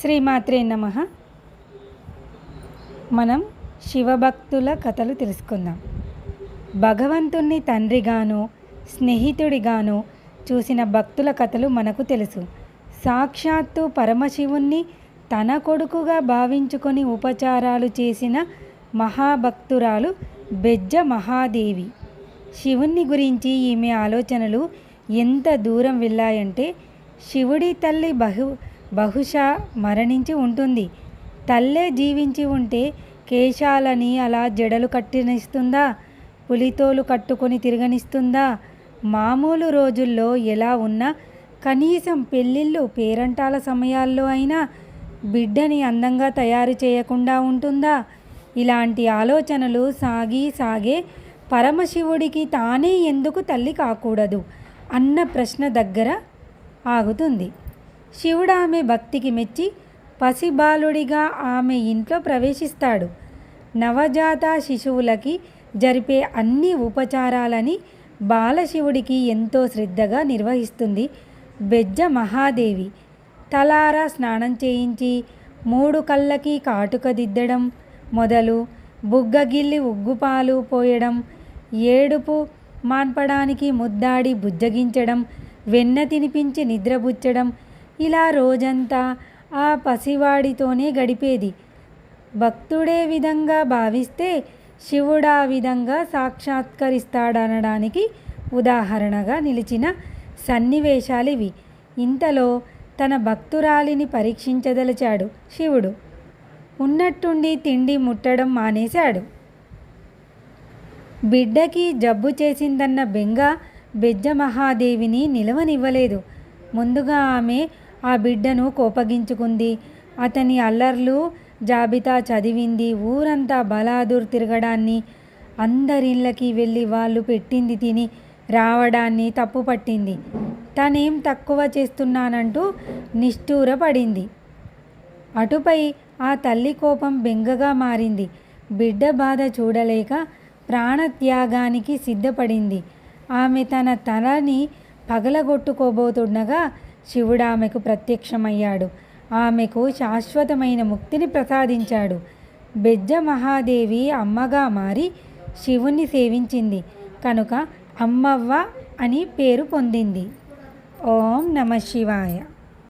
శ్రీమాత్రే నమ. మనం శివభక్తుల కథలు తెలుసుకుందాం. భగవంతుణ్ణి తండ్రిగాను స్నేహితుడిగాను చూసిన భక్తుల కథలు మనకు తెలుసు. సాక్షాత్తు పరమశివుణ్ణి తన కొడుకుగా భావించుకొని ఉపచారాలు చేసిన మహాభక్తురాలు బెజ్జ మహాదేవి. శివుణ్ణి గురించి ఈమె ఆలోచనలు ఎంత దూరం వెళ్ళాయంటే శివుడి తల్లి బహు బహుశా మరణించి ఉంటుంది. తల్లే జీవించి ఉంటే కేశాలని అలా జడలు కట్టినిస్తుందా? పులితోలు కట్టుకొని తిరగనిస్తుందా? మామూలు రోజుల్లో ఎలా ఉన్నా కనీసం పెళ్ళిళ్ళు పేరంటాల సమయాల్లో అయినా బిడ్డని అందంగా తయారు చేయకుండా ఉంటుందా? ఇలాంటి ఆలోచనలు సాగి సాగే పరమశివుడికి తానే ఎందుకు తల్లి కాకూడదు? అన్న ప్రశ్న దగ్గర ఆగుతుంది. శివుడు ఆమె భక్తికి మెచ్చి పసిబాలుడిగా ఆమె ఇంట్లో ప్రవేశిస్తాడు. నవజాత శిశువులకి జరిపే అన్ని ఉపచారాలని బాలశివుడికి ఎంతో శ్రద్ధగా నిర్వహిస్తుంది బెజ్జ మహాదేవి. తలారా స్నానం చేయించి మూడు కళ్ళకి కాటుక దిద్దడం మొదలు బుగ్గగిల్లి ఉగ్గుపాలు పోయడం ఏడుపు మాన్పడానికి ముద్దాడి బుజ్జగించడం వెన్న తినిపించి నిద్రబుచ్చడం ఇలా రోజంతా ఆ పసివాడితోనే గడిపేది. భక్తుడే విధంగా భావిస్తే శివుడు ఆ విధంగా సాక్షాత్కరిస్తాడనడానికి ఉదాహరణగా నిలిచిన సన్నివేశాలివి. ఇంతలో తన భక్తురాలిని పరీక్షించదలిచాడు శివుడు. ఉన్నట్టుండి తిండి ముట్టడం మానేశాడు. బిడ్డకి జబ్బు చేసిందన్న బెంగ బెజ్జ మహాదేవిని నిలవనివ్వలేదు. ముందుగా ఆమె ఆ బిడ్డను కోపగించుకుంది. అతని అల్లర్లు జాబితా చదివింది. ఊరంతా బలాదూర్ తిరగడాన్ని అందరిళ్ళకి వెళ్ళి వాళ్ళు పెట్టింది తిని రావడాన్ని తప్పుపట్టింది. తనేం తక్కువ చేస్తున్నానంటూ నిష్ఠూరపడింది. అటుపై ఆ తల్లి కోపం బెంగగా మారింది. బిడ్డ బాధ చూడలేక ప్రాణత్యాగానికి సిద్ధపడింది. ఆమె తన తలని పగలగొట్టుకోబోతుండగా శివుడు ఆమెకు ప్రత్యక్షమయ్యాడు. ఆమెకు శాశ్వతమైన ముక్తిని ప్రసాదించాడు. బెజ్జ మహాదేవి అమ్మగా మారి శివుణ్ణి సేవించింది. కనుక అమ్మవ్వ అని పేరు పొందింది. ఓం నమ శివాయ.